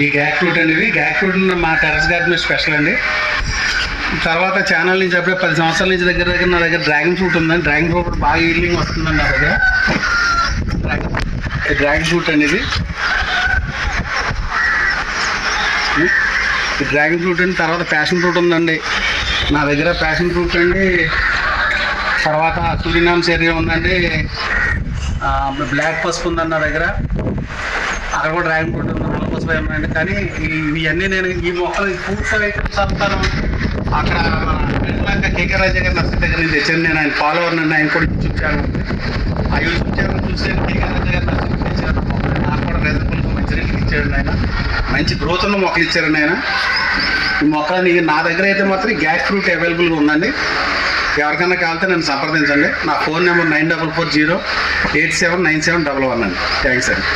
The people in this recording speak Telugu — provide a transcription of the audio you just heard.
ఈ గ్యాక్ ఫ్రూట్ అనేది గ్యాక్ ఫ్రూట్ మా టెరస్ గార్డెన్ స్పెషల్ అండి. తర్వాత ఛానల్ నుంచి అప్పుడే పది సంవత్సరాల నుంచి దగ్గర దగ్గర నా దగ్గర డ్రాగన్ ఫ్రూట్ ఉందండి. డ్రాగన్ ఫ్రూట్ బాగా ఈల్డింగ్ వస్తుందండి నా దగ్గర. డ్రాగన్- ఫ్రూట్ అనేది. డ్రాగన్ ఫ్రూట్ అండి తర్వాత ప్యాషన్ ఫ్రూట్ ఉందండి. నా దగ్గర ప్యాషన్ ఫ్రూట్ అండి. తర్వాత సూర్యనామ్ ఏరియా ఉందండి. బ్లాక్ పసుపు ఉందండి నా దగ్గర. అక్కడ కూడా డ్రాగన్ ఫ్రూట్ ఉంది అవసరం పసుపు కానీ ఇవన్నీ నేను ఈ మొక్కలు పూర్తి సంతానం అక్కడ మన కేకే రాజా గారి నర్సరీ దగ్గర నుంచి తెచ్చాను. నేను ఆయన ఫాలోవర్ నన్ను ఆయన కూడా యూట్యూబ్ ఛానల్ ఆ యూట్యూబ్ ఛానల్ చూస్తే కేకే రాజా గారి నర్సరీ తెచ్చాను నాకు కూడా రీజనబుల్గా మంచి రేట్లు ఇచ్చాడు ఆయన. మంచి గ్రోత్ ఉన్న మొక్కలు ఇచ్చారు ఆయన. ఈ మొక్కలని నా దగ్గర అయితే మాత్రం గ్యాస్ ఫ్రూట్ అవైలబుల్గా ఉందండి. ఎవరికైనా కావాలంటే నన్ను సంప్రదించండి. నా phone number nine double four zero eight seven nine seven double one అండి. థ్యాంక్స్ అండి.